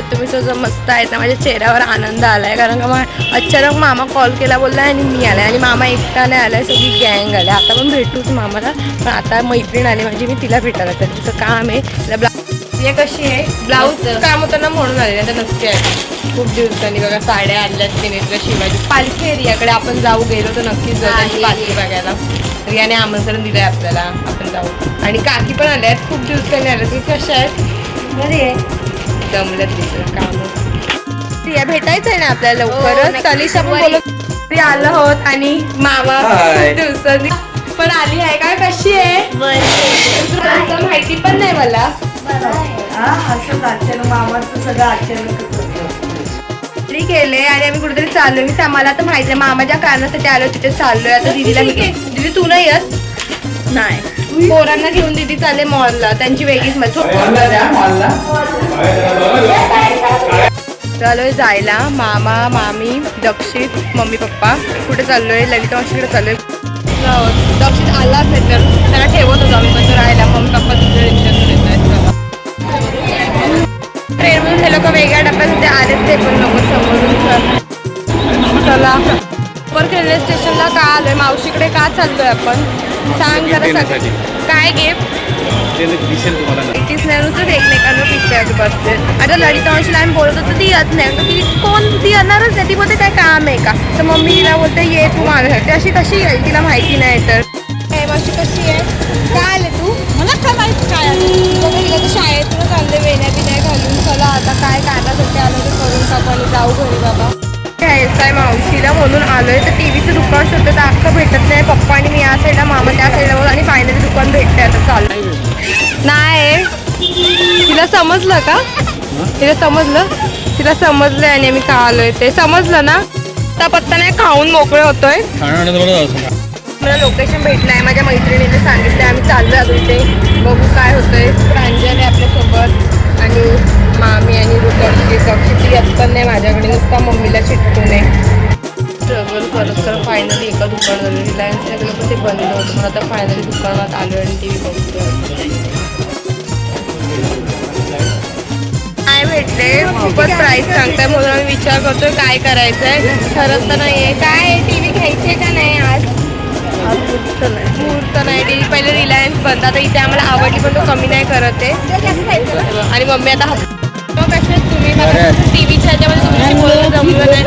बघतायत ना माझ्या चेहऱ्यावर आनंद आलाय. कारण का मग अचानक मामा कॉल केला बोलला आणि मी आले आणि मामा एकटा नाही आलाय सगळी गँग आली आता पण भेटूच मामाला. पण आता मैत्रीण आली म्हणजे मी तिला भेटायला तर तिचं काम आहे तिला ब्लाऊज हे कशी आहे? ब्लाऊज काम होतं ना म्हणून आले तर नसते आहे. खूप दिवसांनी बघा साड्या आणल्यात तिने तुला शिवाजी पालखी एरियाकडे आपण जाऊ गेलो तर नक्कीच जाऊ. पालखी बघायला. तर याने आमंत्रण दिलंय आपल्याला आपण जाऊ. आणि काकी पण आल्या आहेत खूप दिवसांनी आल्या तुम्ही कशा आहेत? बरी आहे. जमल्यात तिचं काम. प्रिया भेटायचंय ना आपल्याला लवकरच. तलिशा पण बोलत आलो आहोत आणि मामा खूप दिवसांनी पण आली आहे. काय कशी आहे? तुला माहिती पण नाही मला. गेले आणि आम्ही कुठेतरी चाललोय मी मला तर माहिती नाही. मामा ज्या कारणासाठी आलो तिथे चाललोय. आता दीदीला दीदी तू नाही येत? नाही. पोरांना घेऊन दीदी चालले मॉलला त्यांची वेगळीच मजा. चाललोय जायला. मामा मामी दक्षित मम्मी पप्पा. कुठे चाललोय? ललिता मावशीकडे चाललोय. दक्षित आलाच नाही तर त्याला ठेवत होतो आम्ही पण राहिला. मम्मी पप्पा तुझ्या रिक्षातून येत आहेत. ट्रेनमधून हे लोक वेगळ्या डब्यात ते आलेच ते पण लोक समोरून चला. पर रेल्वे स्टेशनला का आलोय? मावशीकडे का चाललोय आपण? सांग जरा सग-. काय गिफ्ट ते दिसेल तुम्हाला तीच नाही एकमेकांवर पिकते बसते आता ललिता मावशीला आम्ही बोलत होतो ती येत नाही. तर ती कोण? ती येणारच नाही. ती बोलते काय काम आहे का? तर मम्मी तिला बोलते ये तू माझ्यासाठी. अशी कशी येईल तिला माहिती नाही तर. काय मावशी कशी आहे? काय आले तू? मला काय माहिती काय हिला तर शाळेतूनच आणले वेण्या बिण्या घालून. चला आता काय कानासाठी आलं घ्यायचं आहे मावशीला म्हणून आलो आहे तर टीव्हीचं दुकान शोधतं तर अख्खं भेटत नाही. पप्पा आणि मी या साईडला मामा त्या साईडला आणि फायनली दुकान भेटतंय आता. चालू. नाही. तिला समजलं का? तिला समजलं? तिला समजलं आणि आम्ही का आलोय ते. समजलं ना? त्या पत्ता नाही खाऊन मोकळे होतोय. मला लोकेशन भेटलं आहे माझ्या मैत्रिणीने सांगितलं आम्ही चाललोय अजून ते. बघू काय होतंय. प्रांजल आहे आपल्यासोबत. कक्षी येत पण नाही माझ्याकडे नुसता मम्मीला चिटकून आहे स्ट्रगल करत करत फायनली एका दुकानात रिलायन्सला गेलो पण ते बंद होतं पण आता फायनली दुकानात आलो आणि टी व्ही बघतोय. काय भेटले? खूपच प्राईस सांगताय. म्हणून आम्ही विचार करतोय काय करायचंय? ठरत तर नाहीये. काय? टी व्ही घ्यायचे का नाही आज? मुहूर्त नाही. टी व्ही पहिले रिलायन्स बंद. आता इथे आम्हाला आवडली पण तो कमी नाही करत आहे. आणि मम्मी आता आहेत तुम्ही? टी व्हीच्या ह्याच्यामध्ये तुमची बोलणं जमलं नाही.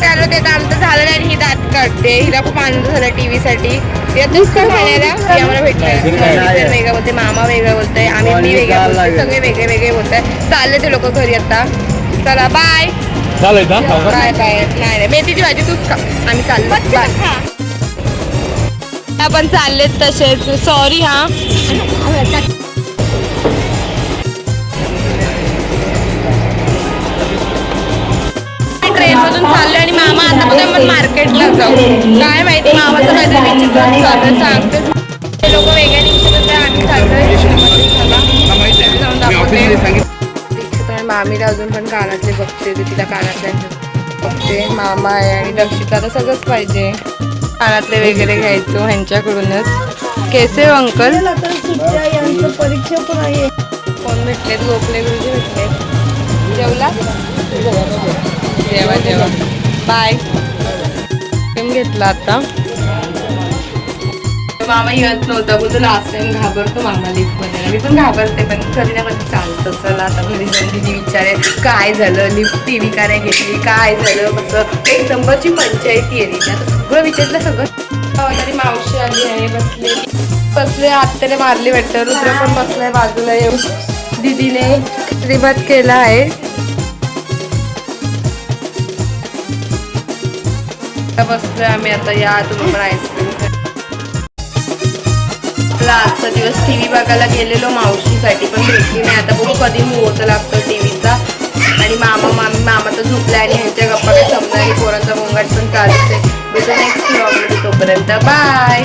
त्याला ते तर आमचं झालं नाही आणि ही दात काढते. हिला खूप आनंद झाला खाण्याला आम्हाला भेटलं वेगळं बोलते मामा वेगळं बोलतोय. आम्ही मी वेगळं बोलतोय सगळे वेगळे वेगळे बोलताय. चालले ते लोक घरी आता. चला बाय चालेल का? बाय बाय नाही नाही. मेथीची भाजी तूच खा. आम्ही चाललो. बाय आपण चाललेत तसेच. सॉरी हा. ट्रेन मधून चाललोय आणि मामा आता मध्ये आपण मार्केटला जाऊ. काय माहिती मामाचं काहीतरी विचित्र चाललं सांगते. ते लोक वेगळ्या निघतात आम्ही आणि मामीला अजून पण कानातले बघते ते तिला कानातल्यांचे बघते मामा आहे आणि दक्षिता तर सगळंच पाहिजे. कानातले वगैरे घ्यायचो ह्यांच्याकडूनच. केसे हो अंकल? परीक्षा पण आहे कोण भेटलेत? गोखले गुरुजी भेटले जेवला जेवा जेवा. बाय पेन घेतला आता. मामा येत नव्हता बोलतो लास्ट टाइम घाबरतो मामा लिफ्टमध्ये मी पण घाबरते पण कधी ना कधी चालतं. चला आता घरी जाऊन दिदी विचारे काय झालं? लिफ्ट टी व्ही का नाही घेतली काय झालं? कसं? एक नंबरची पंचायती आहे तिच्या सगळं विचारलं सगळं तरी मावशी आली आहे बसले. बसले आत्याने मारली वाटतं. रुद्र पण बसलाय बाजूला येऊन. दिदीने श्रीमत केला आहे. बसलोय आम्ही आता या तुम्ही पण आईस्क्रीम आपला आजचा दिवस टीव्ही बघायला गेलेलो मावशीसाठी पण भेटली नाही. आता बघू कधी मुहूर्त लागतो टीव्हीचा. आणि मामा मामी मामा तर झोपला आणि ह्यांच्या गप्पा काही समजा आणि पोरांचा गोंगाट पण चालूच आहे. भेटू नेक्स्ट ब्लॉगमध्ये तोपर्यंत. बाय